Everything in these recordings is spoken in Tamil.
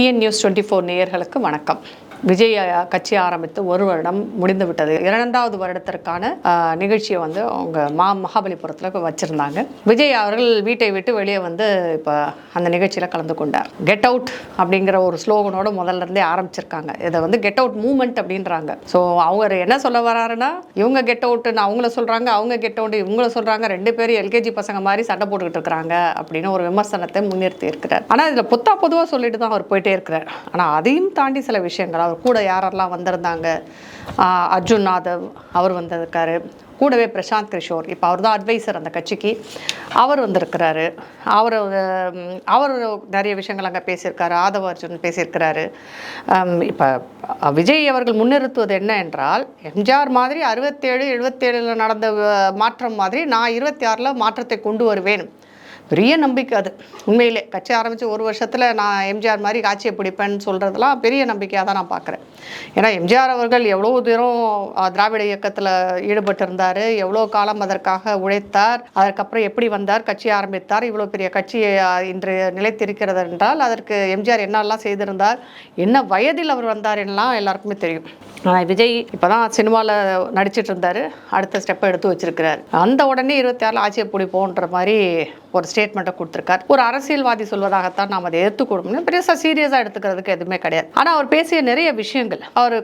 டிஎன் நியூஸ் டுவெண்ட்டி ஃபோர் நேயர்களுக்கு வணக்கம். விஜய் கட்சி ஆரம்பித்து ஒரு வருடம் முடிந்து விட்டது. இரண்டாவது வருடத்திற்கான நிகழ்ச்சியை வந்து அவங்க மா மகாபலிபுரத்தில் வச்சுருந்தாங்க. விஜய் அவர்கள் வீட்டை விட்டு வெளியே வந்து இப்போ அந்த நிகழ்ச்சியில் கலந்து கொண்டார். கெட் அவுட் அப்படிங்கிற ஒரு ஸ்லோகனோட முதல்ல இருந்தே ஆரம்பிச்சிருக்காங்க. இதை வந்து கெட் அவுட் மூமெண்ட் அப்படின்றாங்க. ஸோ அவர் என்ன சொல்ல வராருன்னா இவங்க கெட் அவுட்டுன்னு அவங்கள சொல்கிறாங்க அவங்க கெட் அவுட் இவங்கள சொல்கிறாங்க ரெண்டு பேரும் எல்கேஜி பசங்க மாதிரி சண்டை போட்டுக்கிட்டு இருக்கிறாங்க அப்படின்னு ஒரு விமர்சனத்தை முன்னிறுத்தி இருக்கிறார். ஆனால் இதில் பொத்தா பொதுவாக சொல்லிட்டு தான் அவர் போயிட்டே இருக்கிறார். ஆனால் அதையும் தாண்டி சில விஷயங்கள். கூட யாரெல்லாம் வந்திருந்தாங்க? அர்ஜுன் யாதவ் அவர் வந்திருக்காரு. கூடவே பிரசாந்த் கிஷோர். இப்போ அவர் தான் அட்வைசர் அந்த கட்சிக்கு. அவர் வந்திருக்கிறாரு. அவர் அவர் நிறைய விஷயங்கள் அங்கே பேசியிருக்காரு. ஆதவ அர்ஜுன் பேசியிருக்கிறாரு. இப்போ விஜய் அவர்கள் முன்னிறுத்துவது என்ன என்றால் எம்ஜிஆர் மாதிரி அறுபத்தேழு எழுபத்தேழில் நடந்த மாற்றம் மாதிரி நான் இருபத்தி ஆறில் மாற்றத்தை கொண்டு வருவேன். பெரிய நம்பிக்கை அது. உண்மையிலே கட்சி ஆரம்பித்து ஒரு வருஷத்தில் நான் எம்ஜிஆர் மாதிரி காட்சியை பிடிப்பேன்னு சொல்கிறதுலாம் பெரிய நம்பிக்கையாக தான் நான் பார்க்குறேன். ஏன்னா எம்ஜிஆர் அவர்கள் எவ்வளோ தூரம் திராவிட இயக்கத்தில் ஈடுபட்டிருந்தார் எவ்வளோ காலம் அதற்காக உழைத்தார் அதற்கப்புறம் எப்படி வந்தார் கட்சி ஆரம்பித்தார் இவ்வளோ பெரிய கட்சியை இன்று நிலைத்திருக்கிறது என்றால் அதற்கு எம்ஜிஆர் என்னெல்லாம் செய்திருந்தார் என்ன வயதில் அவர் வந்தார் எல்லாம் எல்லாருக்குமே தெரியும். ஆனால் விஜய் இப்போ தான் சினிமாவில் நடிச்சிட்டு இருந்தார் அடுத்த ஸ்டெப்பை எடுத்து வச்சிருக்கிறார். அந்த உடனே இருபத்தி ஆறில் ஆட்சியை பிடிப்போன்ற மாதிரி ஒரு ஸ்டேட்மெண்ட்டை கொடுத்துருக்கார். ஒரு அரசியல்வாதி சொல்வதாகத்தான் நாம் அதை எடுத்துக்கொடுக்கணும் பெருசாக சீரியஸாக எடுத்துக்கிறதுக்கு எதுவுமே கிடையாது. ஆனால் அவர் பேசிய நிறைய விஷயங்கள் அவர்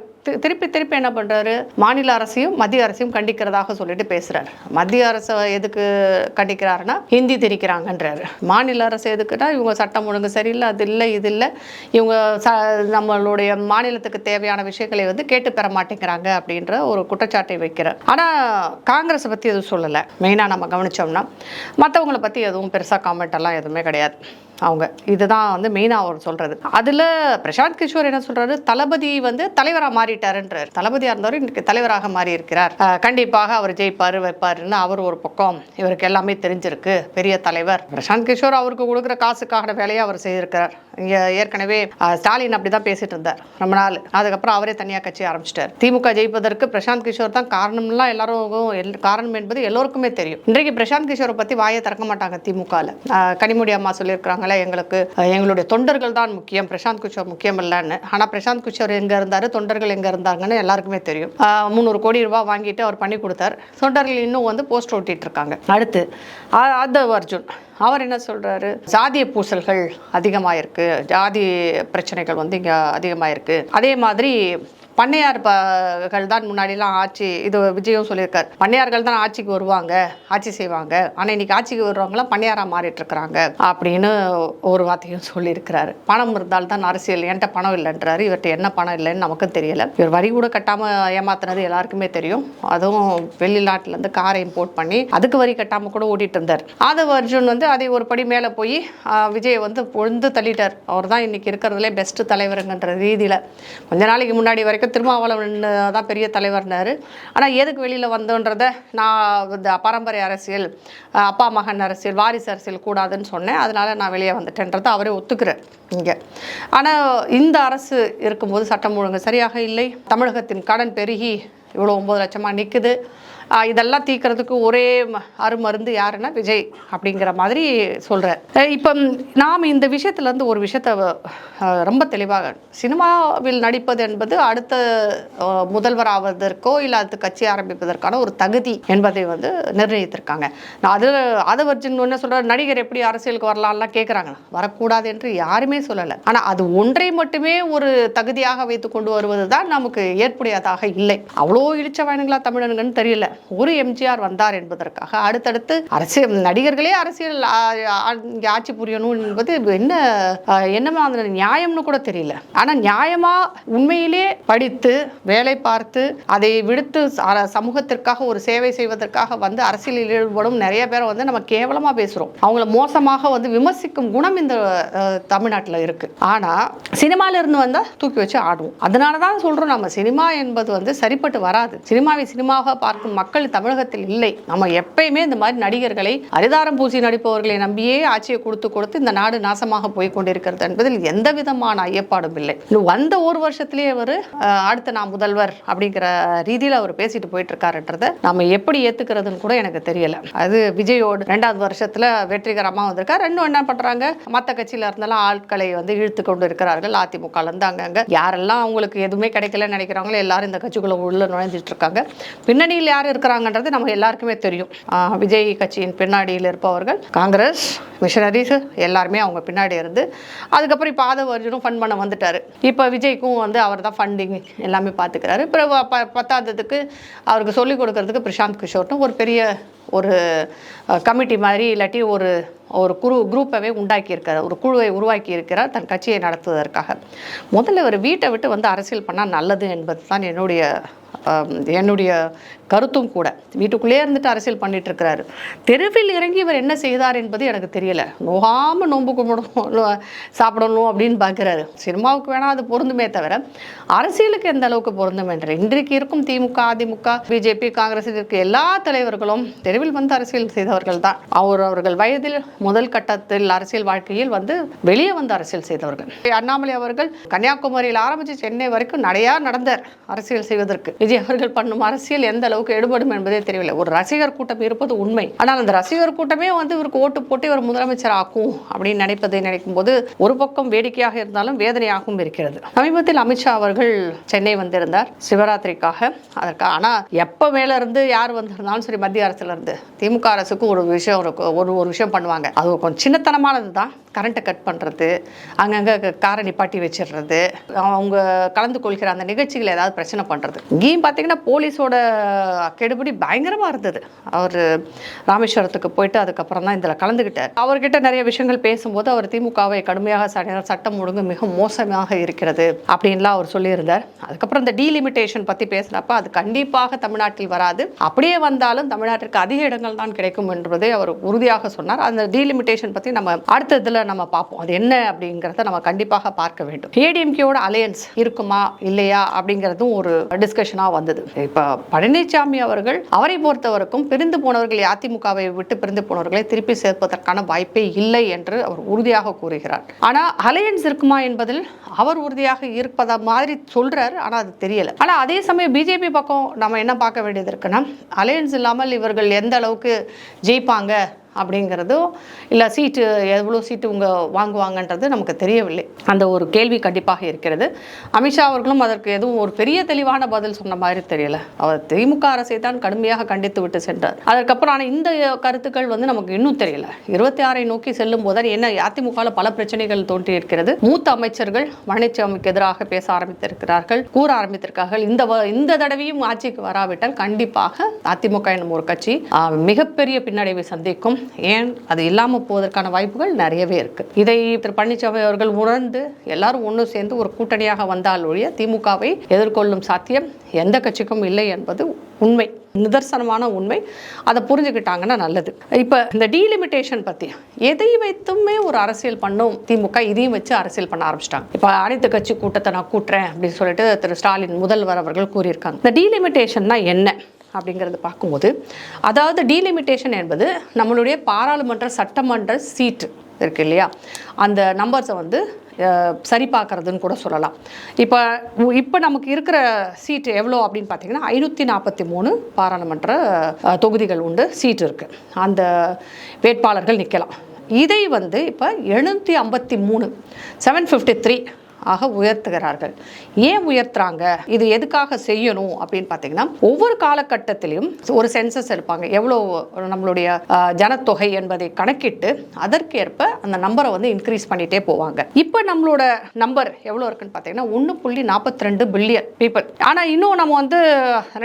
திருப்பி திருப்பி என்ன பண்ணுறாரு மாநில அரசையும் மத்திய அரசையும் கண்டிக்கிறதாக சொல்லிட்டு பேசுகிறார் மத்திய அரசை எதுக்கு கண்டிக்கிறாருன்னா ஹிந்தி திரிக்கிறாங்கன்றாரு மாநில அரசு எதுக்குன்னா இவங்க சட்டம் ஒழுங்கு சரியில்லை அது இல்லை இது இல்லை. இவங்க ச நம்மளுடைய மாநிலத்துக்கு தேவையான விஷயங்களை வந்து கேட்டு பெற மாட்டேங்கிறாங்க அப்படின்ற ஒரு குற்றச்சாட்டை வைக்கிறார். ஆனால் காங்கிரஸை பற்றி எதுவும் சொல்லலை. மெயினாக நம்ம கவனிச்சோம்னா மற்றவங்களை பற்றி எதுவும் பெருசாக காமெண்ட் எல்லாம் எதுவுமே கிடையாது. அவங்க. இதுதான் வந்து மெயினாக அவர் சொல்கிறது அதில் பிரசாந்த் கிஷோர் என்ன சொல்கிறாரு தளபதி வந்து தலைவராக மாறிட்டாருன்றார். தளபதியாக இருந்தவர் இன்றைக்கு தலைவராக மாறி இருக்கிறார் கண்டிப்பாக அவர் ஜெயிப்பார் வைப்பாருன்னு அவர் ஒரு பக்கம். இவருக்கு எல்லாமே தெரிஞ்சிருக்கு. பெரிய தலைவர். பிரசாந்த் கிஷோர் அவருக்கு கொடுக்குற காசுக்கான வேலையை அவர் செய்திருக்கிறார். இங்கே ஏற்கனவே ஸ்டாலின் அப்படி தான் பேசிட்டு இருந்தார் ரொம்ப நாள். அதுக்கப்புறம் அவரே தனியாக கட்சி ஆரம்பிச்சிட்டார். திமுக ஜெயிப்பதற்கு பிரசாந்த் கிஷோர் தான் காரணம்லாம் எல்லாரும் எல்- காரணம் என்பது எல்லோருக்குமே தெரியும். இன்றைக்கு பிரசாந்த் கிஷோரை பற்றி வாயை திறக்க மாட்டாங்க திமுகவில் கனிமொழி அம்மா சொல்லியிருக்கிறாங்களே எங்களுக்கு எங்களுடைய தொண்டர்கள் தான் முக்கியம். பிரசாந்த் கிஷோர் முக்கியம் இல்லைன்னு. ஆனால் பிரசாந்த் கிஷோர் எங்கே இருந்தார் தொண்டர்கள் எங்கே இருந்தாங்கன்னு எல்லாருக்குமே தெரியும். முந்நூறு கோடி ரூபாய் வாங்கிட்டு அவர் பண்ணி கொடுத்தார். தொண்டர்கள் இன்னும் வந்து போஸ்ட் ஓட்டிட்டு இருக்காங்க அடுத்து அது அர்ஜுன் அவர் என்ன சொல்கிறாரு ஜாதிய பூசல்கள் அதிகமாக இருக்குது ஜாதி பிரச்சனைகள் வந்து இங்கே அதிகமாக இருக்குது அதே மாதிரி பண்ணையார் ப- தான் முன்னாடிலாம் ஆட்சி இது விஜயும் சொல்லியிருக்கார். பண்ணையார்கள் தான் ஆட்சிக்கு வருவாங்க ஆட்சி செய்வாங்க. ஆனால் இன்னைக்கு ஆட்சிக்கு வருவாங்களாம் பண்ணையாராக மாறிட்டு இருக்கிறாங்க அப்படின்னு ஒரு வார்த்தையும் சொல்லியிருக்கிறாரு. பணம் இருந்தால் தான் அரசியல் என்கிட்ட பணம் இல்லைன்றாரு. இவர்கிட்ட என்ன பணம் இல்லைன்னு நமக்கும் தெரியல. இவர் வரி கூட கட்டாமல் ஏமாத்தினது எல்லாருக்குமே தெரியும். அதுவும் வெளிநாட்டிலேருந்து காரை இம்போர்ட் பண்ணி அதுக்கு வரி கட்டாமல் கூட ஓட்டிட்டு இருந்தார். ஆதவ அர்ஜுன் வந்து அதை ஒரு படி மேலே போய் விஜயை வந்து பொழுந்து தள்ளிட்டார். அவர் தான் இன்னைக்கு இருக்கிறதுலே பெஸ்ட் தலைவருங்கன்ற ரீதியில். கொஞ்ச நாளைக்கு முன்னாடி வரைக்கும் திருமாவளவன் தான் பெரிய தலைவர்னாரு. ஆனால் எதுக்கு வெளியில் வந்தோன்றத நான் இந்த பரம்பரை அரசியல் அப்பா மகன் அரசியல் வாரிசு அரசியல் கூடாதுன்னு சொன்னேன். அதனால் நான் வெளியே வந்துட்டேன்றதை அவரே ஒத்துக்கிறேன் இங்கே. ஆனால் இந்த அரசு இருக்கும்போது சட்டம் ஒழுங்கு சரியாக இல்லை. தமிழகத்தின் கடன் பெருகி இவ்வளோ ஒம்பது லட்சமாக நிற்குது இதெல்லாம் தீக்கிறதுக்கு ஒரே ம- அருமருந்து யாருன்னா விஜய் அப்படிங்கிற மாதிரி சொல்கிறார் இப்போ நாம் இந்த விஷயத்துலேருந்து ஒரு விஷயத்த ரொம்ப தெளிவாக சினிமாவில் நடிப்பது என்பது அடுத்த முதல்வர் ஆவதற்கோ இல்லை அடுத்த கட்சி ஆரம்பிப்பதற்கான ஒரு தகுதி என்பதை வந்து நிர்ணயித்திருக்காங்க. நான் அது ஆதவர்ஜன் என்ன சொல்கிற நடிகர் எப்படி அரசியலுக்கு வரலாம்லாம் கேட்குறாங்க வரக்கூடாது என்று யாருமே சொல்லலை. ஆனால் அது ஒன்றை மட்டுமே ஒரு தகுதியாக வைத்து கொண்டு வருவது தான் நமக்கு ஏற்புடையதாக இல்லை. அவ்வளோ இழிச்சவாயனுங்களா தமிழனுங்கன்னு தெரியல. ஒரு எம்ஜிஆர் வந்தார் என்பதற்காக அடுத்தடுத்து அரசியல் நடிகர்களே அரசியல் இங்கே ஆட்சி புரியணும் என்பது என்ன ஆ, என்ன மாதிரி நியாயம்னு கூட தெரியல. ஆனால் நியாயமா உண்மையிலே படித்து வேலை பார்த்து அதை விடுத்து சமூகத்திற்காக ஒரு சேவை செய்வதற்காக வந்து அரசியலில் ஈடுபடும் நிறைய பேரை வந்து நம்ம கேவலமா பேசுறோம். அவங்கள மோசமாக வந்து விமர்சிக்கும் குணம் இந்த தமிழ்நாட்டில் இருக்கு. ஆனா சினிமால இருந்து வந்தா தூக்கி வச்சு ஆடுவோம். அதனால தான் சொல்றோம் நம்ம சினிமா என்பது வந்து சரிப்பட்டு வராது. சினிமாவை சினிமாவாக பார்க்கும் மக்கள் தமிழகத்தில் இல்லை. நம்ம எப்பயுமே இந்த மாதிரி நடிகர்களை அரிதாரம் பூசி நடிப்பவர்களை நம்பியே ஆட்சியை கொடுத்து கொடுத்து இந்த நாடு நாசமாக போய் கொண்டிருக்கிறது என்பதில் எந்த விதமான ஐயப்பாடும் இல்லை. வந்த ஒரு வருஷத்திலேயே அவர் அடுத்த நான் முதல்வர் அப்படிங்கிற ரீதியில் அவர் பேசிட்டு போயிட்டு இருக்காருன்றதை நம்ம எப்படி ஏத்துக்கிறதுன்னு கூட எனக்கு தெரியல. அது விஜயோடு ரெண்டாவது வருஷத்துல வெற்றிகரமாக வந்திருக்கார். ரெண்டும் என்ன பண்றாங்க? மற்ற கட்சியில இருந்தாலும் ஆட்களை வந்து இழுத்து கொண்டு இருக்கிறார்கள். அதிமுக இருந்து அங்கங்க. யாரெல்லாம் அவங்களுக்கு எதுவுமே கிடைக்கலன்னு நினைக்கிறாங்களோ எல்லாரும் இந்த கட்சிக்குள்ள உள்ள நுழைஞ்சிட்டு இருக்காங்க. பின்னணியில் யார் இருக்கிறாங்கன்றது நம்ம எல்லாருக்குமே தெரியும். விஜய் கட்சியின் பின்னாடியில் இருப்பவர்கள் காங்கிரஸ் மிஷனரிஸ் எல்லாருமே அவங்க பின்னாடி இருந்து அதுக்கப்புறம் இப்போ ஆதவ அர்ஜுனும் ஃபண்ட் பண்ண வந்துட்டார். இப்போ விஜய்க்கும் வந்து அவர் தான் ஃபண்டிங் எல்லாமே பார்த்துக்கிறாரு இப்போ ப- பத்தாததுக்கு அவருக்கு சொல்லிக் கொடுக்கறதுக்கு பிரசாந்த் கிஷோர்னு ஒரு பெரிய ஒரு கமிட்டி மாதிரி இல்லாட்டி ஒரு ஒரு குரு குரூப்பவே உண்டாக்கியிருக்கார் ஒரு குழுவை உருவாக்கி இருக்கிறார் தன் கட்சியை நடத்துவதற்காக. முதல்ல ஒரு வீட்டை விட்டு வந்து அரசியல் பண்ணால் நல்லது என்பது தான் என்னுடைய என்னுடைய கருத்தும் கூட. வீட்டுக்குள்ளே இருந்துட்டு அரசியல் பண்ணிட்டு இருக்கிறாரு தெருவில் இறங்கி இவர் என்ன செய்தார் என்பது எனக்கு தெரியல. நோகாமல் நோன்பு கும்பிடணும் சாப்பிடணும் அப்படின்னு பார்க்குறாரு. சினிமாவுக்கு வேணால் அது பொருந்துமே தவிர அரசியலுக்கு எந்த அளவுக்கு பொருந்தும் என்று இன்றைக்கு இருக்கும் திமுக அதிமுக பிஜேபி காங்கிரஸ் இருக்க எல்லா தலைவர்களும் தெருவில் வந்து அரசியல் செய்தவர்கள் தான் அவர் அவர்கள் வயதில் முதல் கட்டத்தில் அரசியல் வாழ்க்கையில் வந்து வெளியே வந்து அரசியல் செய்தவர்கள். அண்ணாமலை அவர்கள் கன்னியாகுமரியில் ஆரம்பித்து சென்னை வரைக்கும் நடையா நடந்தார் அரசியல் செய்வதற்கு. விஜய் அவர்கள் பண்ணும் அரசியல் எந்த அளவுக்கு எடுபடும் என்பதே தெரியவில்லை. ஒரு ரசிகர் கூட்டம் இருப்பது உண்மை. ஆனால் அந்த ரசிகர் கூட்டமே வந்து இவருக்கு ஓட்டு போட்டு இவர் முதலமைச்சர் ஆக்கும் அப்படின்னு நினைப்பதை நினைக்கும் போது ஒரு பக்கம் வேடிக்கையாக இருந்தாலும் வேதனையாகவும் இருக்கிறது. சமீபத்தில் அமித்ஷா அவர்கள் சென்னை வந்திருந்தார். சிவராத்திரிக்காக. அதற்காக ஆனால் எப்போ மேல இருந்து யார் வந்திருந்தாலும் சரி மத்திய அரசுல இருந்து திமுக அரசுக்கு ஒரு விஷயம் இருக்கு ஒரு ஒரு விஷயம் பண்ணுவாங்க. அது கொஞ்சம் சின்னத்தனமானது தான் கரண்ட்டை கட் பண்ணுறது அங்கங்கே காரை நிப்பாட்டி வச்சிடுறது அவங்க கலந்து கொள்கிற அந்த நிகழ்ச்சிகள் ஏதாவது பிரச்சனை பண்ணுறது இங்கேயும் பார்த்தீங்கன்னா போலீஸோட கெடுபிடி பயங்கரமாக இருந்தது. அவர் ராமேஸ்வரத்துக்கு போயிட்டு அதுக்கப்புறம் தான் இதில் கலந்துக்கிட்டார் அவர்கிட்ட நிறைய விஷயங்கள் பேசும்போது அவர் திமுகவை கடுமையாக ச- சட்டம் ஒழுங்கு மிக மோசமாக இருக்கிறது அப்படின்லாம் அவர் சொல்லியிருந்தார். அதுக்கப்புறம் இந்த டீலிமிட்டேஷன் பற்றி பேசுகிறப்ப அது கண்டிப்பாக தமிழ்நாட்டில் வராது. அப்படியே வந்தாலும் தமிழ்நாட்டிற்கு அதிக இடங்கள் தான் கிடைக்கும் என்பதை அவர் உறுதியாக சொன்னார். அந்த டீலிமிட்டேஷன் பற்றி நம்ம அடுத்த இதில் நம்ம பார்ப்போம். அது என்ன அப்படிங்கிறத நம்ம கண்டிப்பாக பார்க்க வேண்டும். ஏடிஎம்கேயோட அலையன்ஸ் இருக்குமா இல்லையா அப்படிங்கிறதும் ஒரு டிஸ்கஷனாக வந்தது. இப்போ பழனிசாமி அவர்கள் அவரை பொறுத்தவரைக்கும் பிரிந்து போனவர்கள் அதிமுகவை விட்டு பிரிந்து போனவர்களை திருப்பி சேர்ப்பதற்கான வாய்ப்பே இல்லை என்று அவர் உறுதியாக கூறுகிறார். ஆனால் அலையன்ஸ் இருக்குமா என்பதில் அவர் உறுதியாக இருப்பத மாதிரி சொல்றார் ஆனால் அது தெரியல. ஆனால் அதே சமயம் பிஜேபி பக்கம் நம்ம என்ன பார்க்க வேண்டியது இருக்குன்னா அலையன்ஸ் இல்லாமல் இவர்கள் எந்த அளவுக்கு ஜெயிப்பாங்க அப்படிங்கிறதோ இல்லை சீட்டு எவ்வளோ சீட்டு உங்கள் வாங்குவாங்கன்றது நமக்கு தெரியவில்லை. அந்த ஒரு கேள்வி கண்டிப்பாக இருக்கிறது. அமித்ஷா அவர்களும் அதற்கு எதுவும் ஒரு பெரிய தெளிவான பதில் சொன்ன மாதிரி தெரியல. அவர் திமுக அரசை தான் கடுமையாக கண்டித்து விட்டு சென்றார். அதற்கப்புறம் ஆனால் இந்த கருத்துக்கள் வந்து நமக்கு இன்னும் தெரியல. இருபத்தி ஆறை நோக்கி செல்லும் போது என்ன அதிமுகவில் பல பிரச்சனைகள் தோன்றி இருக்கிறது மூத்த அமைச்சர்கள் பழனிசாமிக்கு எதிராக பேச ஆரம்பித்திருக்கிறார்கள் கூற ஆரம்பித்திருக்கார்கள் இந்த வ- இந்த தடவையும் ஆட்சிக்கு வராவிட்டால் கண்டிப்பாக அதிமுக என்னும் ஒரு கட்சி மிகப்பெரிய பின்னடைவை சந்திக்கும். ஏன்? அது இல்லாமல் போவதற்கான வாய்ப்புகள் நிறையவே இருக்குது இதை திரு பழனிசாமி அவர்கள் உணர்ந்து எல்லாரும் ஒன்று சேர்ந்து ஒரு கூட்டணியாக வந்தால் ஒழிய திமுகவை எதிர்கொள்ளும் சாத்தியம் எந்த கட்சிக்கும் இல்லை என்பது உண்மை. நிதர்சனமான உண்மை. அதை புரிஞ்சுக்கிட்டாங்கன்னா நல்லது. இப்போ இந்த டீலிமிட்டேஷன் பற்றி எதை வைத்துமே ஒரு அரசியல் பண்ணும் திமுக இதையும் வச்சு அரசியல் பண்ண ஆரம்பிச்சிட்டாங்க. இப்போ அனைத்து கட்சி கூட்டத்தை நான் கூட்டுறேன் அப்படின்னு சொல்லிட்டு திரு ஸ்டாலின் முதல்வர் அவர்கள் கூறியிருக்காங்க. இந்த டீலிமிட்டேஷன்னா என்ன? அப்படிங்கிறது பார்க்கும்போது அதாவது டீலிமிட்டேஷன் என்பது நம்மளுடைய பாராளுமன்ற சட்டமன்ற சீட்டு இருக்கு இல்லையா? அந்த நம்பர்ஸை வந்து சரி பார்க்கறதுன்னு கூட சொல்லலாம். இப்போ இப்போ நமக்கு இருக்கிற சீட்டு எவ்வளோ அப்படின்னு பார்த்தீங்கன்னா ஐநூற்றி நாற்பத்தி மூணு பாராளுமன்ற தொகுதிகள் உண்டு சீட் இருக்குது அந்த வேட்பாளர்கள் நிற்கலாம் இதை வந்து இப்போ எழுநூற்றி ஐம்பத்தி மூணு செவன் ஃபிஃப்டி த்ரீ ஆக உயர்த்துகிறார்கள். ஏன் உயர்த்துறாங்க? இது எதுக்காக செய்யணும்? அப்படின்னு பார்த்தீங்கன்னா ஒவ்வொரு காலகட்டத்திலையும் ஒரு சென்சஸ் எடுப்பாங்க. எவ்வளோ நம்மளுடைய ஜனத்தொகை என்பதை கணக்கிட்டு அதற்கேற்ப அந்த நம்பரை வந்து இன்க்ரீஸ் பண்ணிட்டே போவாங்க. இப்போ நம்மளோட நம்பர் எவ்வளோ இருக்குன்னு பார்த்தீங்கன்னா ஒன்று புள்ளி நாற்பத்தி ரெண்டு பில்லியன் பீப்புள் ஆனால் இன்னும் நம்ம வந்து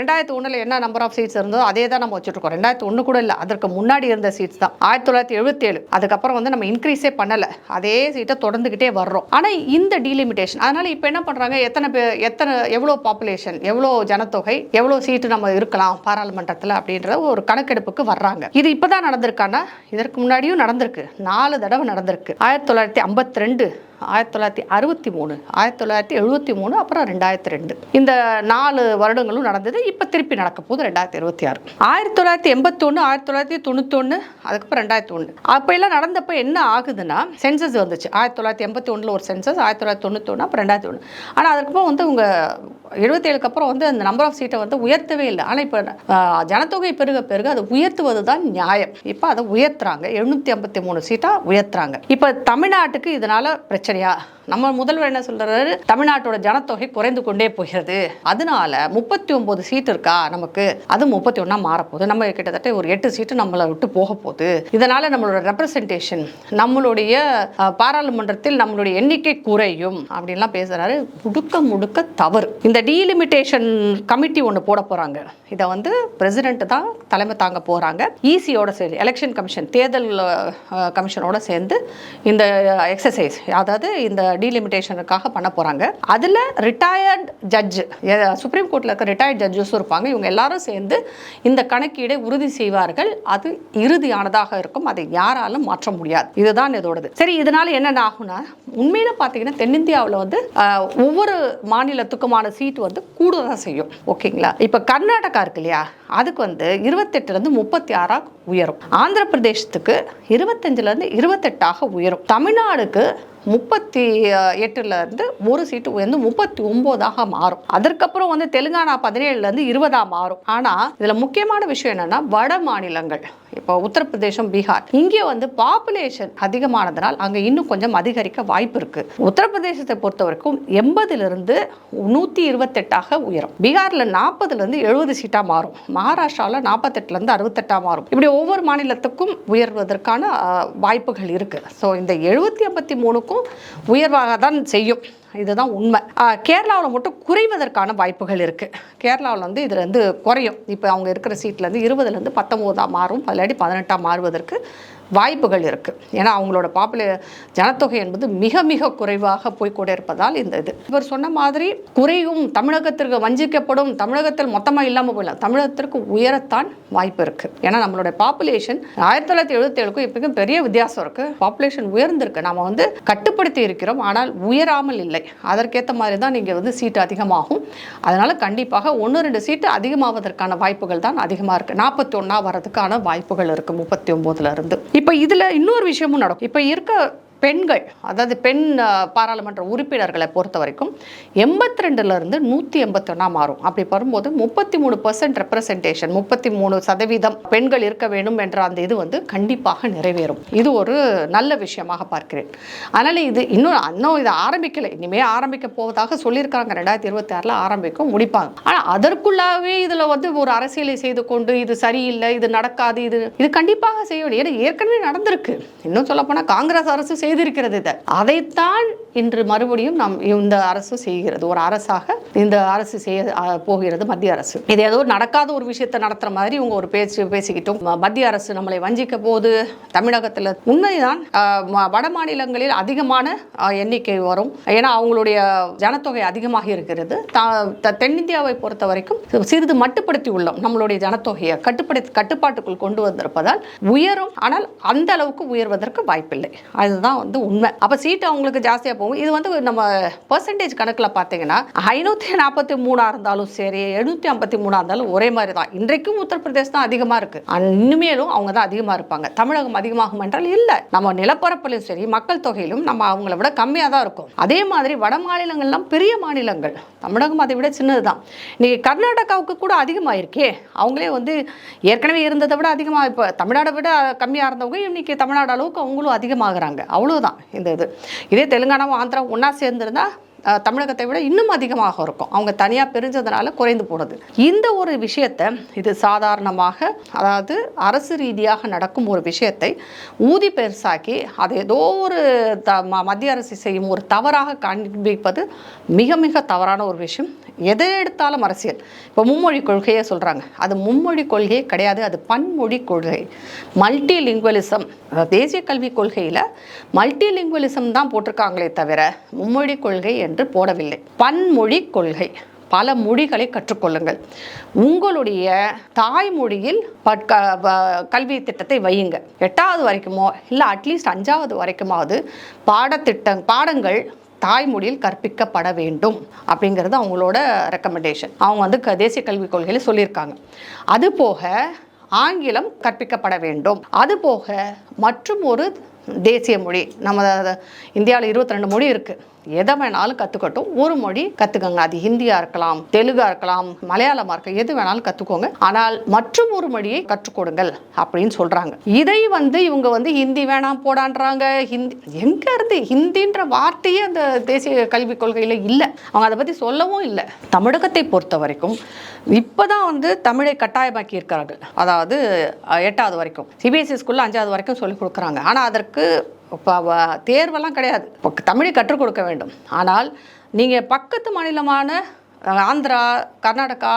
ரெண்டாயிரத்தி ஒன்றில் என்ன நம்பர் ஆஃப் சீட்ஸ் இருந்தோ அதே தான் நம்ம வச்சுருக்கோம் ரெண்டாயிரத்தி ஒன்று கூட இல்லை. அதற்கு முன்னாடி இருந்த சீட்ஸ் தான். ஆயிரத்தி தொள்ளாயிரத்தி எழுபத்தேழு அதுக்கப்புறம் வந்து நம்ம இன்க்ரீஸே பண்ணலை. அதே சீட்டை தொடர்ந்துக்கிட்டே வர்றோம். ஆனால் இந்த டீலிமிட்டேஷன் அதனால் இப்போ என்ன பண்ணுறாங்க எத்தனை பேர் எத்தனை எவ்வளோ பாப்புலேஷன் எவ்வளோ ஜனத்தொகை எவ்வளோ சீட்டு நம்ம இருக்கலாம் பாராளுமன்றத்தில் அப்படின்ற ஒரு கணக்கெடுப்புக்கு வர்றாங்க. இது இப்போ தான் நடந்திருக்கானா இதற்கு முன்னாடியும் நடந்திருக்கு. நாலு தடவை நடந்திருக்கு. ஆயிரத்தி தொள்ளாயிரத்தி ஐம்பத்தி ரெண்டு ஆயிரத்தி தொள்ளாயிரத்தி அறுபத்தி மூணு ஆயிரத்தி தொள்ளாயிரத்தி எழுபத்தி மூணு அப்புறம் ரெண்டாயிரத்தி ரெண்டு. இந்த நாலு வருடங்களும் நடந்தது. இப்போ திருப்பி நடக்க போகுது ரெண்டாயிரத்தி இருபத்தி ஆறு. ஆயிரத்தி தொள்ளாயிரத்தி எண்பத்தி ஒன்று ஆயிரத்தி தொள்ளாயிரத்தி தொண்ணூத்தொன்று அதுக்கப்புறம் ரெண்டாயிரத்தி ஒன்று. அப்போ எல்லாம் நடந்தப்போ என்ன ஆகுதுன்னா சென்சஸ் வந்துச்சு. ஆயிரத்தி தொள்ளாயிரத்தி எண்பத்தி ஒன்றில் ஒரு சென்சஸ் ஆயிரத்தி தொள்ளாயிரத்தி தொண்ணூத்தொன்று அப்புறம் ரெண்டாயிரத்தி ஒன்று. ஆனால் அதுக்கப்புறம் வந்து உங்கள் எழுபத்தேழுக்கு அப்புறம் வந்து அந்த நம்பர் ஆஃப் சீட்டை வந்து உயர்த்தவே இல்லை. ஆனால் இப்போ ஜனத்தொகை பெருக பெருக அதை உயர்த்துவது தான் நியாயம். இப்போ அதை உயர்த்துறாங்க. எழுநூற்றி ஐம்பத்தி மூணு சீட்டாக உயர்த்துறாங்க. இப்போ தமிழ்நாட்டுக்கு இதனால் பிரச்சனையா? நம்ம முதல்வர் என்ன சொல்றாரு? தமிழ்நாட்டோட ஜனத்தொகை குறைந்து கொண்டே போகிறது. அதனால முப்பத்தி ஒன்பது சீட் இருக்கா? நமக்கு அது முப்பத்தி ஒன்றா மாறப்போகுது. நம்ம கிட்டத்தட்ட ஒரு எட்டு சீட்டு நம்மளை விட்டு போக போகுது. இதனால நம்மளோட ரெப்ரசன்டேஷன் நம்மளுடைய பாராளுமன்றத்தில் நம்மளுடைய எண்ணிக்கை குறையும். அப்படின்லாம் பேசுறாரு. முடுக்க முடுக்க தவறு. இந்த டீலிமிட்டேஷன் கமிட்டி ஒன்று போட போறாங்க. இதை வந்து பிரசிடென்ட் தான் தலைமை தாங்க போறாங்க. ஈசியோட சேர்ந்து எலெக்ஷன் கமிஷன் தேர்தல் கமிஷனோட சேர்ந்து இந்த எக்ஸசைஸ் அதாவது இந்த டீலிமிட்டேஷனுக்காக பண்ண போகிறாங்க அதில் ரிட்டையர்ட் ஜட்ஜ் சுப்ரீம் கோர்ட்டில் இருக்க ரிட்டையர்ட் ஜட்ஜஸும் இருப்பாங்க. இவங்க எல்லாரும் சேர்ந்து இந்த கணக்கீடை உறுதி செய்வார்கள். அது இறுதியானதாக இருக்கும். அதை யாராலும் மாற்ற முடியாது. இதுதான் இதோடது. சரி இதனால் என்னென்ன ஆகும்னா உண்மையில் பார்த்தீங்கன்னா தென்னிந்தியாவில் வந்து ஒவ்வொரு மாநிலத்துக்குமான சீட் வந்து கூடுதலாக செய்யும். ஓகேங்களா? இப்போ கர்நாடகா இருக்கு இல்லையா? அதுக்கு வந்து இருபத்தெட்டுலேருந்து முப்பத்தி ஆறாக உயரும். ஆந்திர பிரதேசத்துக்கு இருபத்தஞ்சிலேருந்து இருபத்தெட்டாக உயரும். தமிழ்நாடுக்கு முப்பத்தி எட்டுலேருந்து ஒரு சீட்டு உயர்ந்து முப்பத்தி ஒம்போதாக மாறும். அதற்கப்புறம் வந்து தெலுங்கானா பதினேழுல இருந்து மாறும். ஆனால் இதில் முக்கியமான விஷயம் என்னென்னா வட மாநிலங்கள். இப்போ உத்தரப்பிரதேசம் பீகார். இங்கே வந்து பாப்புலேஷன் அதிகமானதுனால் அங்கே இன்னும் கொஞ்சம் அதிகரிக்க வாய்ப்பு இருக்குது உத்தரப்பிரதேசத்தை பொறுத்த வரைக்கும் எண்பதுலேருந்து நூற்றி இருபத்தெட்டாக உயரும். பீகாரில் நாற்பதுலேருந்து எழுபது சீட்டாக மாறும். மகாராஷ்டிராவில் நாற்பத்தெட்டுலேருந்து இருந்து மாறும். இப்படி ஒவ்வொரு மாநிலத்துக்கும் உயர்வதற்கான வாய்ப்புகள் இருக்குது ஸோ இந்த எழுபத்தி ஐம்பத்தி மூணுக்கும் உயர்வாக தான் செய்யும். இதுதான் உண்மை. கேரளாவில் மட்டும் குறைவதற்கான வாய்ப்புகள் இருக்குது கேரளாவில் வந்து இதில் வந்து குறையும். இப்போ அவங்க இருக்கிற சீட்லேருந்து இருபதுலேருந்து பத்தொம்போதாக மாறும். பதிலாடி பதினெட்டாக மாறுவதற்கு வாய்ப்புகள் இருக்குது ஏன்னா அவங்களோட பாப்புலே ஜனத்தொகை என்பது மிக மிக குறைவாக போய்கொண்டே இருப்பதால் இந்த இது. இவர் சொன்ன மாதிரி குறையும் தமிழகத்திற்கு வஞ்சிக்கப்படும் தமிழகத்தில் மொத்தமாக இல்லாமல் போயிடலாம். தமிழகத்திற்கு உயரத்தான் வாய்ப்பு இருக்குது ஏன்னா நம்மளுடைய பாப்புலேஷன் ஆயிரத்தி தொள்ளாயிரத்தி எழுபத்தேழுக்கும் இப்போக்கும் பெரிய வித்தியாசம் இருக்குது பாப்புலேஷன் உயர்ந்திருக்கு. நம்ம வந்து கட்டுப்படுத்தி இருக்கிறோம். ஆனால் உயராமல் இல்லை. அதற்கேற்ற மாதிரி தான் நீங்கள் வந்து சீட்டு அதிகமாகும். அதனால் கண்டிப்பாக ஒன்று ரெண்டு சீட்டு அதிகமாவதற்கான வாய்ப்புகள் தான் அதிகமாக இருக்குது நாற்பத்தி ஒன்றா வரதுக்கான வாய்ப்புகள் இருக்குது முப்பத்தி ஒம்போதுலேருந்து இருந்து. இப்போ இதில் இன்னொரு விஷயமும் நடக்கும். இப்போ இருக்க பெண்கள் அதாவது பெண் பாராளுமன்ற உறுப்பினர்களை பொறுத்த வரைக்கும் எண்பத்தி ரெண்டுலேருந்து நூற்றி எண்பத்தொன்னா மாறும் அப்படி வரும்போது முப்பத்தி மூணு பர்சன்ட் ரெப்ரசன்டேஷன் முப்பத்தி மூணு சதவீதம் பெண்கள் இருக்க வேண்டும் என்ற அந்த இது வந்து கண்டிப்பாக நிறைவேறும். இது ஒரு நல்ல விஷயமாக பார்க்கிறேன். அதனால் இது இன்னும் இன்னும் இதை ஆரம்பிக்கலை. இனிமேல் ஆரம்பிக்க போவதாக சொல்லியிருக்காங்க ரெண்டாயிரத்தி இருபத்தி ஆறில் ஆரம்பிக்கும் முடிப்பாங்க. ஆனால் அதற்குள்ளாவே இதில் வந்து ஒரு அரசியலை செய்து கொண்டு இது சரியில்லை இது நடக்காது இது இது கண்டிப்பாக செய்ய வேண்டிய ஏற்கனவே நடந்திருக்கு. இன்னும் சொல்லப்போனால் காங்கிரஸ் அரசு செய்திருக்கிறது இதை. அதைத்தான் இன்று மறுபடியும் நாம் இந்த அரசு செய்கிறது. ஒரு அரசாக இந்த அரசு செய்ய போகிறது மத்திய அரசு. இது ஏதோ நடக்காத ஒரு விஷயத்தை நடத்துற மாதிரி இவங்க ஒரு பேச்சு பேசிக்கிட்டும். மத்திய அரசு நம்மளை வஞ்சிக்க போது தமிழகத்தில் உண்மைதான் வட மாநிலங்களில் அதிகமான எண்ணிக்கை வரும். ஏன்னா அவங்களுடைய ஜனத்தொகை அதிகமாக இருக்கிறது. த- தென்னிந்தியாவை பொறுத்த வரைக்கும் சிறிது மட்டுப்படுத்தி உள்ளோம் நம்மளுடைய ஜனத்தொகையை. கட்டுப்படுத்தி கட்டுப்பாட்டுக்குள் கொண்டு வந்திருப்பதால் உயரும். ஆனால் அந்த அளவுக்கு உயர்வதற்கு வாய்ப்பில்லை. அதுதான் வந்து உண்மை. அப்போ சீட்டு அவங்களுக்கு ஜாஸ்தியாக போகும். இது வந்து நம்ம பர்சன்டேஜ் கணக்கில் பார்த்தீங்கன்னா ஐநூற்றி நாற்பத்தி மூணாக இருந்தாலும் சரி எழுநூற்றி ஐம்பத்தி மூணாக இருந்தாலும் ஒரே மாதிரி தான் இன்றைக்கும் உத்தரப்பிரதேசம் தான் அதிகமாக இருக்குது இனிமேலும் அவங்க தான் அதிகமாக இருப்பாங்க. தமிழகம் அதிகமாகும் என்றால் இல்லை. நம்ம நிலப்பரப்பிலும் சரி மக்கள் தொகையிலும் நம்ம அவங்கள விட கம்மியாக தான் இருக்கும். அதே மாதிரி வட மாநிலங்கள்லாம் பெரிய மாநிலங்கள். தமிழகம் அதை விட சின்னது தான் இன்னைக்கு கர்நாடகாவுக்கு கூட அதிகமாக இருக்கே அவங்களே வந்து ஏற்கனவே இருந்ததை விட அதிகமாக இப்போ தமிழ்நாடை விட கம்மியாக இருந்தவங்க இன்னைக்கு தமிழ்நாடு அளவுக்கு அவங்களும் அதிகமாகறாங்க. அவ்வளவுதான் இந்த இது. இதே தெலுங்கானா ஆந்திராவும் ஒன்றா சேர்ந்துருந்தா தமிழகத்தை விட இன்னும் அதிகமாக இருக்கும். அவங்க தனியாக பிரிஞ்சதுனால குறைந்து போனது. இந்த ஒரு விஷயத்தை இது சாதாரணமாக அதாவது அரசு ரீதியாக நடக்கும் ஒரு விஷயத்தை ஊதி பெருசாக்கி அதை ஏதோ ஒரு த ம- மத்திய அரசு செய்யும் ஒரு தவறாக காண்பிப்பது மிக மிக தவறான ஒரு விஷயம். எதை எடுத்தாலும் அரசியல். இப்போ மும்மொழி கொள்கையே சொல்கிறாங்க அது மும்மொழி கொள்கையே கிடையாது. அது பன்மொழி கொள்கை. மல்டி லிங்குவலிசம் தேசிய கல்விக் கொள்கையில் மல்டி லிங்குவலிசம் தான் போட்டிருக்காங்களே தவிர மும்மொழி கொள்கை என்று போடவில்லை. பன்மொழி கொள்கை. பல மொழிகளை கற்றுக்கொள்ளுங்கள். உங்களுடைய தாய்மொழியில் வ- கல்வி திட்டத்தை வையுங்க. எட்டாவது வரைக்குமோ இல்லை அட்லீஸ்ட் அஞ்சாவது வரைக்குமாவது பாடத்திட்டம் பாடங்கள் தாய்மொழியில் கற்பிக்கப்பட வேண்டும் அப்படிங்கிறது அவங்களோட ரெக்கமெண்டேஷன் அவங்க வந்து க- தேசிய கல்விக் கொள்கையில் சொல்லியிருக்காங்க. அது போக ஆங்கிலம் கற்பிக்கப்பட வேண்டும். அதுபோக மற்றும் ஒரு தேசிய மொழி. நம்ம இந்தியாவில் இருபத்தி ரெண்டு மொழி இருக்குது எதை வேணாலும் கற்றுக்கட்டும் ஒரு மொழி கற்றுக்கோங்க அது ஹிந்தியாக இருக்கலாம் தெலுங்காக இருக்கலாம் மலையாளமாக இருக்கலாம் எது வேணாலும் கற்றுக்கோங்க ஆனால் மற்றும் ஒரு மொழியை கற்றுக்கொடுங்கள் அப்படின்னு சொல்கிறாங்க இதை வந்து இவங்க வந்து ஹிந்தி வேணாம் போடான்றாங்க. ஹிந்தி எங்கேருந்து ஹிந்தின்ற வார்த்தையே அந்த தேசிய கல்விக் கொள்கையில் இல்லை. அவங்க அதை பற்றி சொல்லவும் இல்லை. தமிழகத்தை பொறுத்த வரைக்கும் இப்போ தான் வந்து தமிழை கட்டாயமாக்கி இருக்கிறார்கள் அதாவது எட்டாவது வரைக்கும். சிபிஎஸ்சி ஸ்கூலில் அஞ்சாவது வரைக்கும் சொல்லிக் கொடுக்குறாங்க. ஆனால் அதற்கு இப்போ தேர்வெல்லாம் கிடையாது. தமிழை கற்றுக் கொடுக்க வேண்டும். ஆனால் நீங்கள் பக்கத்து மாநிலமான ஆந்திரா கர்நாடகா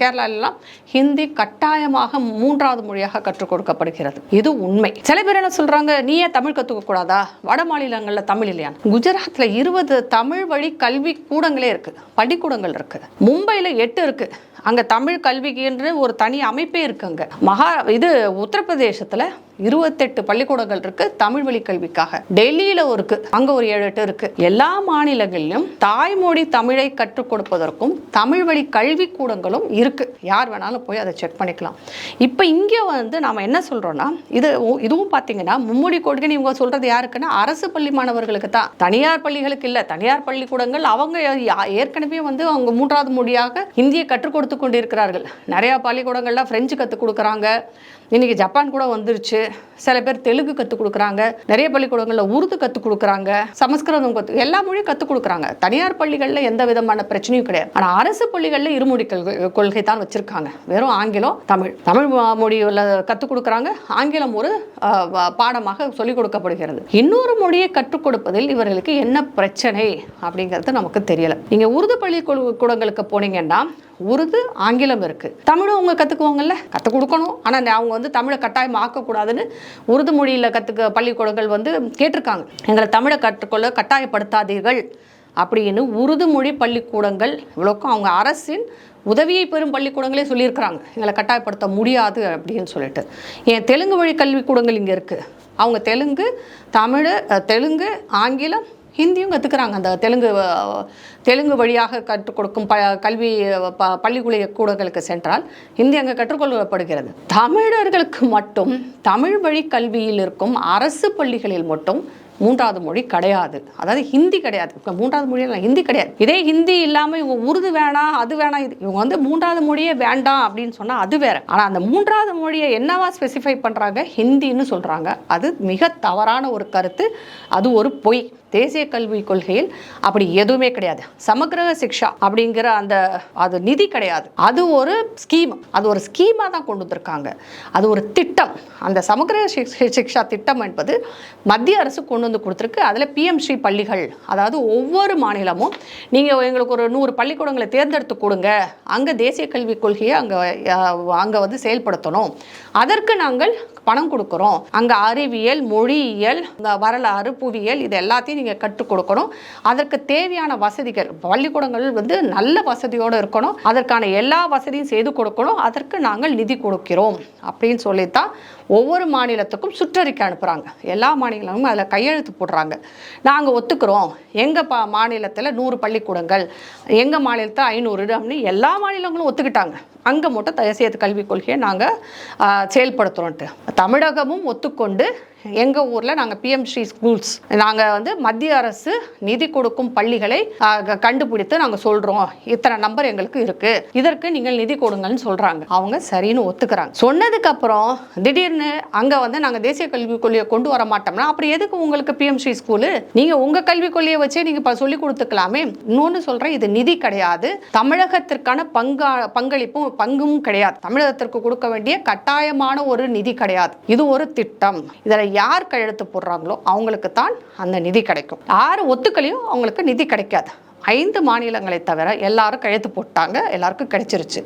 கேரளாலெல்லாம் ஹிந்தி கட்டாயமாக மூன்றாவது மொழியாக கற்றுக் கொடுக்கப்படுகிறது. இது உண்மை. சில பேர் என்ன சொல்றாங்க நீயே தமிழ் கற்றுக்க கூடாதா? வட மாநிலங்களில் தமிழ் இல்லையா குஜராத்தில் இருபது தமிழ் வழி கல்வி கூடங்களே இருக்கு. பள்ளிக்கூடங்கள் இருக்கு. மும்பையில் எட்டு இருக்கு. அங்கே தமிழ் கல்விக்கு என்று ஒரு தனி அமைப்பே இருக்கு அங்கே. மகா இது உத்தரப்பிரதேசத்தில் இருபத்தெட்டு பள்ளிக்கூடங்கள் இருக்கு தமிழ் வழி கல்விக்காக. டெல்லியில் இருக்கு. அங்கே ஒரு ஏழு எட்டு இருக்கு. எல்லா மாநிலங்களிலும் தாய்மொழி தமிழை கற்றுக் கொடுப்பதற்கும் தமிழ் வழி கல்விக்கூடங்களும் இருக்குது யார் வேணாலும் போய் அதை செக் பண்ணிக்கலாம். இப்போ இங்கே வந்து நாம் என்ன சொல்கிறோன்னா இது இதுவும் பார்த்தீங்கன்னா மும்மொழி கொள்கைன்னு இவங்க சொல்கிறது யாருக்குன்னா அரசு பள்ளி மாணவர்களுக்கு தான். தனியார் பள்ளிகளுக்கு இல்லை. தனியார் பள்ளிக்கூடங்கள் அவங்க யா- ஏற்கனவே வந்து அவங்க மூன்றாவது மொழியாக ஹிந்தியை கற்றுக் கொடுத்து கொண்டிருக்கிறார்கள். நிறையா பள்ளிக்கூடங்கள்லாம் ஃப்ரெஞ்சு கற்றுக் கொடுக்குறாங்க. இன்றைக்கி ஜப்பான் கூட வந்துருச்சு. சில பேர் தெலுங்கு கற்றுக் கொடுக்குறாங்க. நிறைய பள்ளிக்கூடங்களில் உருது கற்றுக் கொடுக்குறாங்க. சமஸ்கிருதம் கற்று எல்லா மொழியும் கற்றுக் கொடுக்குறாங்க. தனியார் பள்ளிகளில் எந்த விதமான பிரச்சனையும் கிடையாது. ஆனால் அரசு பள்ளிகளில் இருமொழி கொள்கை கொள்கை தான் வச்சுருக்காங்க. வெறும் ஆங்கிலம் தமிழ். தமிழ் மொழியில் கற்றுக் கொடுக்குறாங்க. ஆங்கிலம் ஒரு பாடமாக சொல்லிக் கொடுக்கப்படுகிறது. இன்னொரு மொழியை கற்றுக் கொடுப்பதில் இவர்களுக்கு என்ன பிரச்சனை அப்படிங்கிறது நமக்கு தெரியல. நீங்கள் உருது பள்ளி கூடங்களுக்கு போனீங்கன்னா உருது ஆங்கிலம் இருக்கு. தமிழும் அவங்க கற்றுக்குவாங்கல்ல கற்றுக் கொடுக்கணும். ஆனால் அவங்க வந்து தமிழை கட்டாயம் ஆக்கக்கூடாதுன்னு உருது மொழியில் கற்றுக்க பள்ளிக்கூடங்கள் வந்து கேட்டிருக்காங்க. எங்களை தமிழை கற்றுக்கொள்ள கட்டாயப்படுத்தாதீர்கள். அப்படின்னு உருது மொழி பள்ளிக்கூடங்கள் இவ்வளோக்கும் அவங்க அரசின் உதவியை பெறும் பள்ளிக்கூடங்களே சொல்லியிருக்கிறாங்க. எங்களை கட்டாயப்படுத்த முடியாது அப்படின்னு சொல்லிட்டு. ஏன் தெலுங்கு வழி கல்விக்கூடங்கள் இங்கே இருக்குது அவங்க தெலுங்கு தமிழ் தெலுங்கு ஆங்கிலம் ஹிந்தியும் கற்றுக்குறாங்க அந்த தெலுங்கு தெலுங்கு வழியாக கற்றுக் கொடுக்கும் ப கல்வி ப பள்ளிக்கூட கூடங்களுக்கு சென்றால் ஹிந்தி அங்கே கற்றுக்கொள்ளப்படுகிறது. தமிழர்களுக்கு மட்டும் தமிழ் வழி கல்வியில் இருக்கும் அரசு பள்ளிகளில் மட்டும் மூன்றாவது மொழி கிடையாது. அதாவது ஹிந்தி கிடையாது. இப்போ மூன்றாவது மொழியெல்லாம் ஹிந்தி கிடையாது. இதே ஹிந்தி இல்லாமல் இவங்க உருது வேணாம் அது வேணாம் இது இவங்க வந்து மூன்றாவது மொழியே வேண்டாம் அப்படின்னு சொன்னால் அது வேற. ஆனால் அந்த மூன்றாவது மொழியை என்னவா ஸ்பெசிஃபை பண்ணுறாங்க ஹிந்தின்னு சொல்கிறாங்க அது மிக தவறான ஒரு கருத்து. அது ஒரு பொய். தேசிய கல்விக் கொள்கையில் அப்படி எதுவுமே கிடையாது. சமக்கிரக சிக்ஷா அப்படிங்கிற அந்த அது நிதி கிடையாது. அது ஒரு ஸ்கீம் அது ஒரு ஸ்கீமாக தான் கொண்டு வந்திருக்காங்க. அது ஒரு திட்டம். அந்த சமக்கிரக சிக்ஷா திட்டம் என்பது மத்திய அரசு கொண்டு வந்து கொடுத்துருக்கு. அதில் பிஎம்ஸ்ரீ பள்ளிகள் அதாவது ஒவ்வொரு மாநிலமும் நீங்கள் எங்களுக்கு ஒரு நூறு பள்ளிக்கூடங்களை தேர்ந்தெடுத்து கொடுங்க. அங்கே தேசிய கல்விக் கொள்கையை அங்கே அங்கே வந்து செயல்படுத்தணும். அதற்கு நாங்கள் பணம் கொடுக்குறோம். அங்கே அறிவியல் மொழியியல் இந்த வரலாறு புவியியல் இது எல்லாத்தையும் நீங்கள் கற்றுக் கொடுக்கணும். அதற்கு தேவையான வசதிகள் பள்ளிக்கூடங்கள் வந்து நல்ல வசதியோடு இருக்கணும். அதற்கான எல்லா வசதியும் செய்து கொடுக்கணும். அதற்கு நாங்கள் நிதி கொடுக்கிறோம். அப்படின்னு சொல்லித்தான் ஒவ்வொரு மாநிலத்துக்கும் சுற்றறிக்கை அனுப்புகிறாங்க எல்லா மாநிலங்களும் அதில் கையெழுத்து போடுறாங்க. நாங்கள் ஒத்துக்கிறோம். எங்கள் ப மாநிலத்தில் நூறு பள்ளிக்கூடங்கள் எங்கள் மாநிலத்தில் ஐநூறு அப்படின்னு எல்லா மாநிலங்களும் ஒத்துக்கிட்டாங்க. அங்கே மட்டும் தேசிய கல்விக் கொள்கையை நாங்கள் செயல்படுத்துகிறோன்ட்டு தமிழகமும் ஒத்துக்கொண்டு எங்கள் ஊரில் நாங்கள் பிஎம்ஸ்ரீ ஸ்கூல்ஸ் நாங்கள் வந்து மத்திய அரசு நிதி கொடுக்கும் பள்ளிகளை கண்டுபிடித்து நாங்கள் சொல்கிறோம் இத்தனை நம்பர் எங்களுக்கு இருக்குது இதற்கு நீங்கள் நிதி கொடுங்கன்னு சொல்கிறாங்க அவங்க சரின்னு ஒத்துக்கிறாங்க. சொன்னதுக்கப்புறம் திடீர்னு அங்கே வந்து நாங்கள் தேசிய கல்விக் கொள்கையை கொண்டு வர மாட்டோம்னா அப்புறம் எதுக்கு உங்களுக்கு பிஎம்ஸ்ரீ ஸ்கூலு நீங்கள் உங்கள் கல்விக் கொள்கையை வச்சே நீங்கள் இப்போ சொல்லி கொடுத்துக்கலாமே. இன்னொன்று சொல்கிறேன் இது நிதி கிடையாது. தமிழகத்திற்கான பங்கா பங்களிப்பும் பங்கும் கிடையாது. தமிழகத்திற்கு கொடுக்க வேண்டிய கட்டாயமான ஒரு நிதி கிடையாது. இது ஒரு திட்டம். இதில் யார் கையெழுத்து போடுறாங்களோ அவங்களுக்கு தான் அந்த நிதி கிடைக்கும். யார் ஒத்துக்களையும் அவங்களுக்கு நிதி கிடைக்காது. ஐந்து மாநிலங்களை தவிர எல்லாரும் கையெழுத்து போட்டாங்க எல்லாருக்கும் கிடைச்சிருச்சு.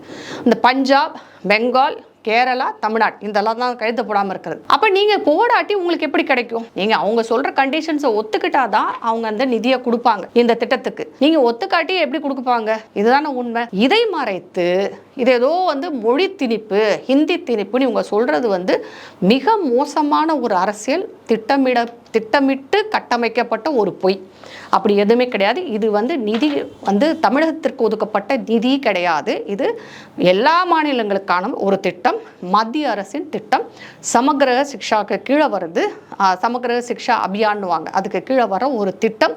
இந்த பஞ்சாப் பெங்கால் கேரளா தமிழ்நாடு இதெல்லாம் தான் கழுத்து போடாமல் இருக்கிறது. அப்போ நீங்கள் போடாட்டி உங்களுக்கு எப்படி கிடைக்கும்? நீங்கள் அவங்க சொல்கிற கண்டிஷன்ஸை ஒத்துக்கிட்டா தான் அவங்க அந்த நிதியை கொடுப்பாங்க இந்த திட்டத்துக்கு. நீங்கள் ஒத்துக்காட்டி எப்படி கொடுப்பாங்க? இதுதானே உண்மை. இதை மறைத்து இது ஏதோ வந்து மொழி திணிப்பு ஹிந்தி திணிப்புன்னு இவங்க சொல்கிறது வந்து மிக மோசமான ஒரு அரசியல் திட்டமிட திட்டமிட்டு கட்டமைக்கப்பட்ட ஒரு பொய். அப்படி எதுவுமே கிடையாது. இது வந்து நிதி வந்து தமிழகத்திற்கு ஒதுக்கப்பட்ட நிதி கிடையாது. இது எல்லா மாநிலங்களுக்கான ஒரு திட்டம் மத்திய அரசின் திட்டம். சமகிர சிக்ஷாக்கு கீழே வருது சமகிர சிக்ஷா அபியான்னுவாங்க. அதுக்கு கீழே வர ஒரு திட்டம்.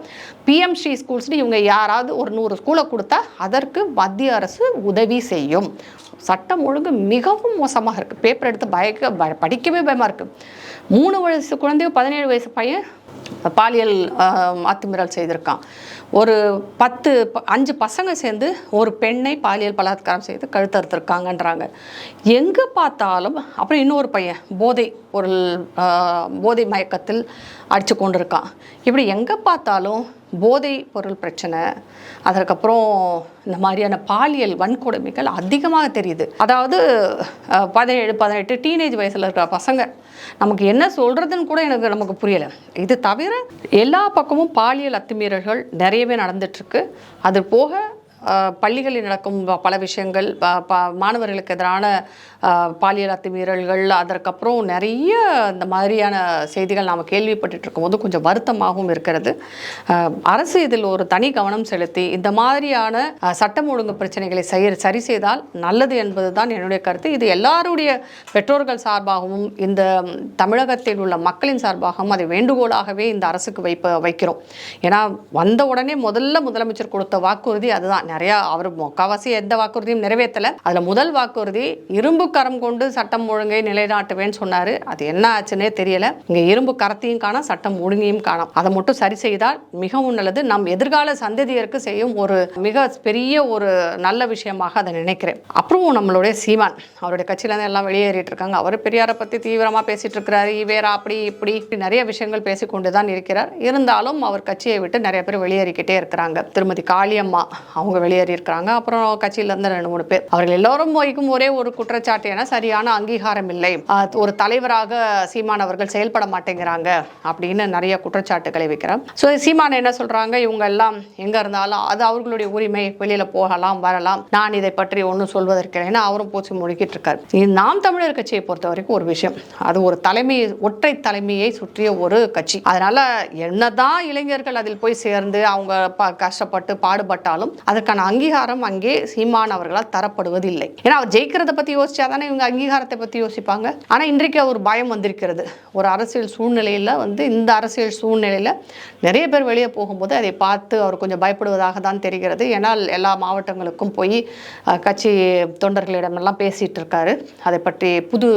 பிஎம்சி ஸ்கூல்ஸ்னு இவங்க யாராவது ஒரு நூறு ஸ்கூலை கொடுத்தா அதற்கு மத்திய அரசு உதவி செய்யும். சட்டம் ஒழுங்கு மிகவும் மோசமாக இருக்குது பேப்பர் எடுத்து பயக்க படிக்கவே பயமாக இருக்குது மூணு வயசு குழந்தைய பதினேழு வயசு பையன் பாலியல் அத்துமீறல் செய்திருக்கான். ஒரு பத்து ப- அஞ்சு பசங்க சேர்ந்து ஒரு பெண்ணை பாலியல் பலாத்காரம் செய்து கழுத்தறுத்திருக்காங்கன்றாங்க எங்கே பார்த்தாலும் அப்புறம் இன்னொரு பையன் போதை பொருள் போதை மயக்கத்தில் அடித்து கொண்டிருக்கான். இப்படி எங்கே பார்த்தாலும் போதை பொருள் பிரச்சனை அதற்கப்புறம் இந்த மாதிரியான பாலியல் வன்கொடுமைகள் அதிகமாக தெரியுது. அதாவது பதினேழு பதினெட்டு டீனேஜ் வயசில் இருக்கிற பசங்க நமக்கு என்ன சொல்கிறதுன்னு கூட எனக்கு நமக்கு புரியலை. இது தவிர எல்லா பக்கமும் பாலியல் அத்துமீறல்கள் நிறையவே நடந்துட்டுருக்கு. அது போக பள்ளிகளில் நடக்கும் பல விஷயங்கள் மாணவர்களுக்கு எதிரான பாலியல் அத்துமீறல்கள் அதற்கப்புறம் நிறைய இந்த மாதிரியான செய்திகள் நாம் கேள்விப்பட்டுருக்கும் இருக்கும்போது கொஞ்சம் வருத்தமாகவும் இருக்கிறது. அரசு இதில் ஒரு தனி கவனம் செலுத்தி இந்த மாதிரியான சட்டம் ஒழுங்கு பிரச்சனைகளை செய்ய சரி செய்தால் நல்லது என்பது தான் என்னுடைய கருத்து. இது எல்லாருடைய பெற்றோர்கள் சார்பாகவும் இந்த தமிழகத்தில் உள்ள மக்களின் சார்பாகவும் அதை வேண்டுகோளாகவே இந்த அரசுக்கு வைப்ப வைக்கிறோம். ஏன்னா வந்த உடனே முதல்ல முதலமைச்சர் கொடுத்த வாக்குறுதி அதுதான். நிறையா அவர் முக்காவாசி எந்த வாக்குறுதியும் நிறைவேற்றலை. அதில் முதல் வாக்குறுதி இரும்பு கரம் கொண்டு சட்டம் ஒழுங்கை நிலைநாட்டுவேன்னு சொன்னார். அது என்ன ஆச்சுன்னே தெரியல. இங்கே இரும்பு கரத்தையும் காணும் சட்டம் ஒழுங்கையும் காணும். அதை மட்டும் சரி செய்தால் மிகவும் நல்லது. நம் எதிர்கால சந்ததியருக்கு செய்யும் ஒரு மிக பெரிய ஒரு நல்ல விஷயமாக அதை நினைக்கிறேன். அப்புறம் நம்மளுடைய சீமான் அவருடைய கட்சியிலேருந்து எல்லாம் வெளியேறிட்டு இருக்காங்க. அவர் பெரியாரை பற்றி தீவிரமாக பேசிட்டு இருக்கிறாரு. இவேரா அப்படி இப்படி இப்படி நிறைய விஷயங்கள் பேசிக்கொண்டு தான் இருக்கிறார். இருந்தாலும் அவர் கட்சியை விட்டு நிறைய பேர் வெளியேறிக்கிட்டே இருக்கிறாங்க. திருமதி காளியம்மா அவங்க வெளியேறி இருக்கிறாங்க அப்புறம் கட்சியிலேருந்து ரெண்டு மூணு பேர். அவர்கள் எல்லோரும் வைக்கும் ஒரே ஒரு குற்றச்சாட்டு என சரியான அங்கீகாரம் இல்லை. ஒரு தலைவராக சீமான் அவர்கள் செயல்பட மாட்டேங்கிறாங்க அப்படின்னு நிறைய குற்றச்சாட்டுகளை வைக்கிறார். ஸோ சீமான் என்ன சொல்றாங்க? இவங்க எல்லாம் எங்க இருந்தாலும் அது அவர்களுடைய உரிமை. வெளியில போகலாம் வரலாம். நான் இதை பற்றி ஒன்றும் சொல்வதற்கேன்னு அவரும் பூச்சி முழுக்கிட்டு இருக்காரு. இது நாம் தமிழர் கட்சியை பொறுத்த வரைக்கும் ஒரு விஷயம். அது ஒரு தலைமை ஒற்றை தலைமையை சுற்றிய ஒரு கட்சி. அதனால என்னதான் இளைஞர்கள் அதில் போய் சேர்ந்து அவங்க ப- கஷ்டப்பட்டு பாடுபட்டாலும் அதற்கான அங்கீகாரம் அங்கே சீமான் அவர்களால் தரப்படுவதில்லை. ஏன்னா அவர் ஜெயிக்கிறத பத்தி யோசிச்சா தானே இவங்க அங்கீகாரத்தை பத்தி யோசிப்பாங்க. ஆனா இன்றைக்கு ஒரு பயம் வந்திருக்கிறது. ஒரு அரசியல் சூழ்நிலையில வந்து இந்த அரசியல் சூழ்நிலையில நிறைய பேர் வெளியே போகும்போது அதை பார்த்து அவர் கொஞ்சம் பயப்படுவதாக தான் தெரிகிறது. ஏன்னா எல்லா மாவட்டங்களுக்கும் போய் கட்சி தொண்டர்களிடமெல்லாம் பேசிட்டு இருக்காரு. அதை பற்றி புது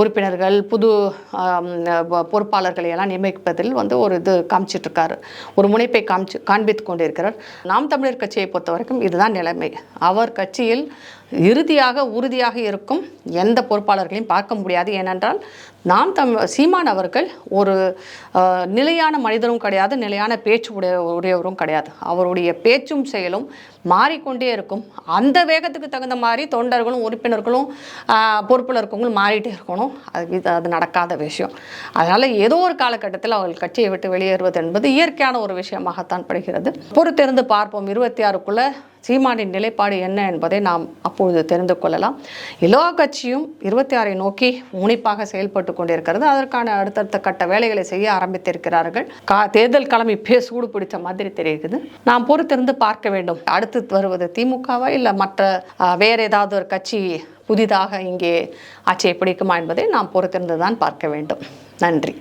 உறுப்பினர்கள் புது பொறுப்பாளர்களை எல்லாம் நியமிப்பதில் வந்து ஒரு இது காமிச்சிட்டு இருக்காரு. ஒரு முனைப்பை காமிச்சு காண்பித்து கொண்டிருக்கிறார். நாம் தமிழர் கட்சியை பொறுத்த வரைக்கும் இதுதான் நிலைமை. அவர் கட்சியில் இறுதியாக உறுதியாக இருக்கும் எந்த பொறுப்பாளர்களையும் பார்க்க முடியாது. ஏனென்றால் நாம் தம் சீமான் அவர்கள் ஒரு நிலையான மனிதரும் கிடையாது நிலையான பேச்சு உடைய உடையவரும் கிடையாது. அவருடைய பேச்சும் செயலும் மாறிக்கொண்டே இருக்கும். அந்த வேகத்துக்கு தகுந்த மாதிரி தொண்டர்களும் உறுப்பினர்களும் பொறுப்பில் இருக்கவங்களும் மாறிட்டே இருக்கணும். அது இது- அது நடக்காத விஷயம். அதனால் ஏதோ ஒரு காலகட்டத்தில் அவர்கள் கட்சியை விட்டு வெளியேறுவது என்பது இயற்கையான ஒரு விஷயமாகத்தான் படுகிறது. பொறுத்திருந்து பார்ப்போம். இருபத்தி ஆறுக்குள்ளே சீமானின் நிலைப்பாடு என்ன என்பதை நாம் அப்பொழுது தெரிந்து கொள்ளலாம். எல்லா கட்சியும் இருபத்தி ஆறை நோக்கி முனைப்பாக செயல்பட்டு கொண்டிருக்கிறது. அதற்கான அடுத்தடுத்த கட்ட வேலைகளை செய்ய ஆரம்பித்திருக்கிறார்கள். கா தேர்தல் களம் இப்பயே சூடு பிடிச்ச மாதிரி தெரியுது நாம் பொறுத்திருந்து பார்க்க வேண்டும். அடுத்து வருவது திமுகவா இல்லை மற்ற வேறு வேற ஏதாவது ஒரு கட்சி புதிதாக இங்கே ஆட்சியை பிடிக்குமா என்பதை நாம் பொறுத்திருந்து தான் பார்க்க வேண்டும். நன்றி.